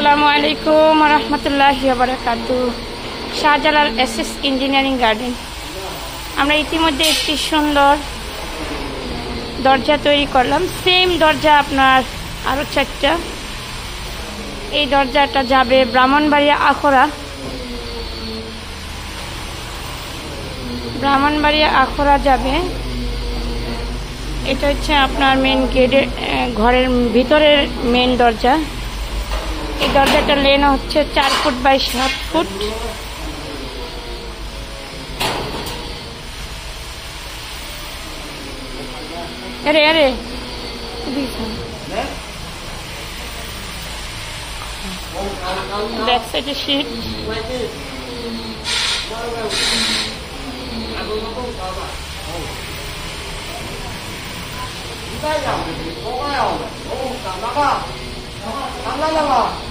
আসসালামু আলাইকুম রহমতুল্লাহ বারাকাতু। Shahjalal S S engineering garden. আমরা ইতিমধ্যে একটি সুন্দর দরজা তৈরি করলাম। সেম দরজা আপনার আরও চারটা। এই দরজাটা যাবে ব্রাহ্মণবাড়িয়া আখড়া। ব্রাহ্মণবাড়িয়া আখড়া যাবে। এটা হচ্ছে আপনার মেন গেটের ঘরের ভিতরের মেন দরজা। এই দরজাটা লেন হচ্ছে চার ফুট বাই সাত ফুট আরে আরে ব্যাক সাইডে সিট লাগা